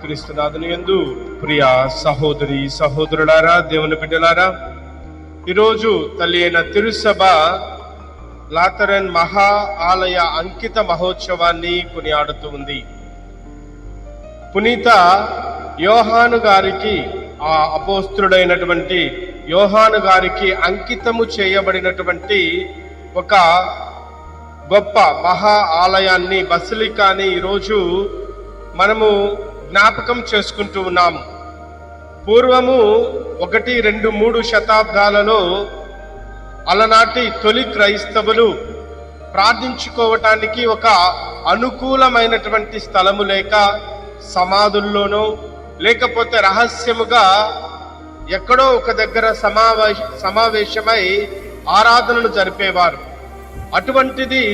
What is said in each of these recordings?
క్రీస్తునాథుని యందు ప్రియ సహోదరి సహోదరులారా దేవుని బిడ్డలారా ఈరోజు తల్లి అయిన తిరుసభ లాతరన్ మహా ఆలయ అంకిత మహోత్సవాన్ని కొనియాడుతూ ఉంది. పునీత యోహాను గారికి ఆ అపోస్తుడైనటువంటి యోహాను గారికి అంకితము చేయబడినటువంటి ఒక గొప్ప మహా ఆలయాన్ని బసిలికాని ఈరోజు మనము జ్ఞాపకం చేసుకుంటూ ఉన్నాము. పూర్వము ఒకటి రెండు మూడు శతాబ్దాలలో అలనాటి తొలి క్రైస్తవులు ప్రార్థించుకోవటానికి ఒక అనుకూలమైనటువంటి స్థలము లేక సమాధుల్లోనో లేకపోతే రహస్యముగా ఎక్కడో ఒక దగ్గర సమావేశ సమావేశమై ఆరాధనలు జరిపేవారు. అటువంటిది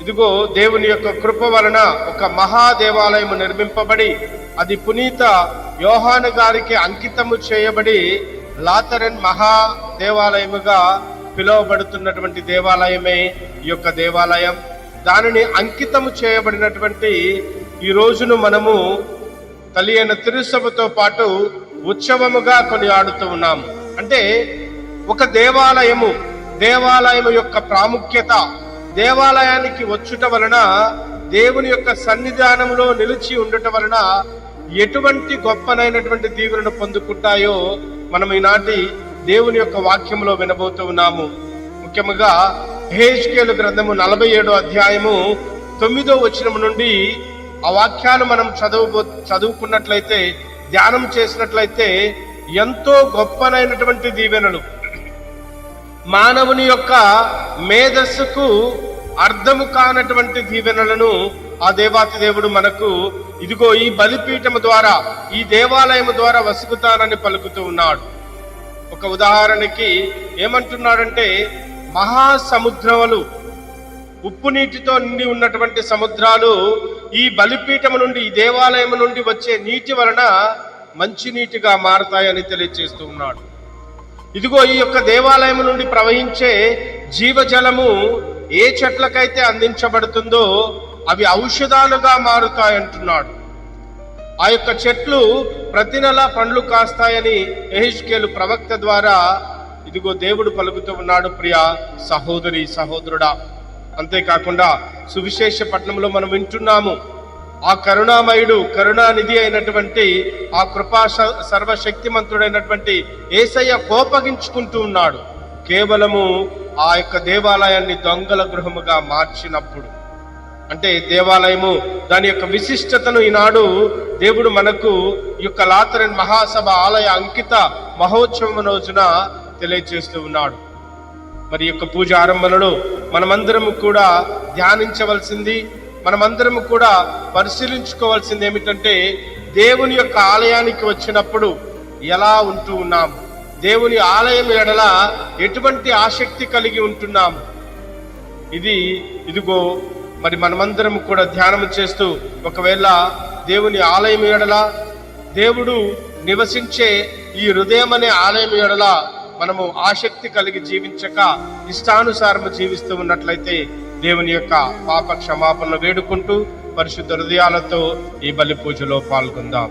ఇదిగో దేవుని యొక్క కృప వలన ఒక మహాదేవాలయము నిర్మింపబడి అది పునీత యోహాను గారికి అంకితము చేయబడి లాతరన్ మహా దేవాలయముగా పిలువబడుతున్నటువంటి దేవాలయమే ఈ యొక్క దేవాలయం. దానిని అంకితము చేయబడినటువంటి ఈ రోజును మనము తల్లి అయిన తిరుసభతో పాటు ఉత్సవముగా కొనియాడుతూ ఉన్నాము. అంటే ఒక దేవాలయము దేవాలయము యొక్క ప్రాముఖ్యత దేవాలయానికి వచ్చుట వలన దేవుని యొక్క సన్నిధానంలో నిలిచి ఉండట వలన ఎటువంటి గొప్పనైనటువంటి దీవులను పొందుకుంటాయో మనం ఈనాటి దేవుని యొక్క వాక్యంలో వినబోతూ ఉన్నాము. ముఖ్యముగా హేష్కేలు గ్రంథము నలభై ఏడో అధ్యాయము తొమ్మిదో వచనం నుండి ఆ వాక్యాలు మనం చదువు చదువుకున్నట్లయితే ధ్యానం చేసినట్లయితే ఎంతో గొప్పనైనటువంటి దీవెనలు. మానవుని యొక్క మేధస్సుకు అర్థము కానటువంటి దీవెనలను ఆ దేవాతి దేవుడు మనకు ఇదిగో ఈ బలిపీఠము ద్వారా ఈ దేవాలయము ద్వారా వసుకుతానని పలుకుతూ ఉన్నాడు. ఒక ఉదాహరణకి ఏమంటున్నాడంటే మహాసముద్రములు ఉప్పు నీటితో నిండి ఉన్నటువంటి సముద్రాలు ఈ బలిపీఠము నుండి ఈ దేవాలయం నుండి వచ్చే నీటి వలన మంచినీటిగా మారతాయని తెలియజేస్తూ ఉన్నాడు. ఇదిగో ఈ యొక్క దేవాలయం నుండి ప్రవహించే జీవజలము ఏ చెట్లకైతే అందించబడుతుందో అవి ఔషధాలుగా మారుతాయంటున్నాడు ఆ యొక్క చెట్లు ప్రతి నెల పండ్లు కాస్తాయని ఎహిష్కేలు ప్రవక్త ద్వారా ఇదిగో దేవుడు పలుకుతూ ఉన్నాడు ప్రియ సహోదరి సహోదరుడా. అంతేకాకుండా సువిశేష పట్నంలో మనం వింటున్నాము ఆ కరుణామయుడు కరుణానిధి అయినటువంటి ఆ కృపా సర్వశక్తిమంతుడైనటువంటి ఏసయ్య కోపగించుకుంటూ ఉన్నాడు. కేవలము ఆ యొక్క దేవాలయాన్ని దొంగల గృహముగా మార్చినప్పుడు. అంటే దేవాలయము దాని యొక్క విశిష్టతను ఈనాడు దేవుడు మనకు ఈ యొక్క లాతరన్ మహాసభ ఆలయ అంకిత మహోత్సవం రోజున తెలియజేస్తూ ఉన్నాడు. మరి యొక్క పూజ ఆరంభంలో మనమందరము కూడా ధ్యానించవలసింది మనమందరం కూడా పరిశీలించుకోవాల్సింది ఏమిటంటే దేవుని యొక్క ఆలయానికి వచ్చినప్పుడు ఎలా ఉంటూ ఉన్నాం? దేవుని ఆలయం ఎడల ఎటువంటి ఆసక్తి కలిగి ఉంటున్నాము ఇది ఇదిగో మరి మనమందరం కూడా ధ్యానం చేస్తూ ఒకవేళ దేవుని ఆలయం ఎడల దేవుడు నివసించే ఈ హృదయం అనే ఆలయం ఎడల మనము ఆసక్తి కలిగి జీవించక ఇష్టానుసారము జీవిస్తూ ఉన్నట్లయితే దేవుని యొక్క పాప క్షమాపణలు వేడుకుంటూ పరిశుద్ధ హృదయాలతో ఈ బలి పూజలో పాల్గొందాం.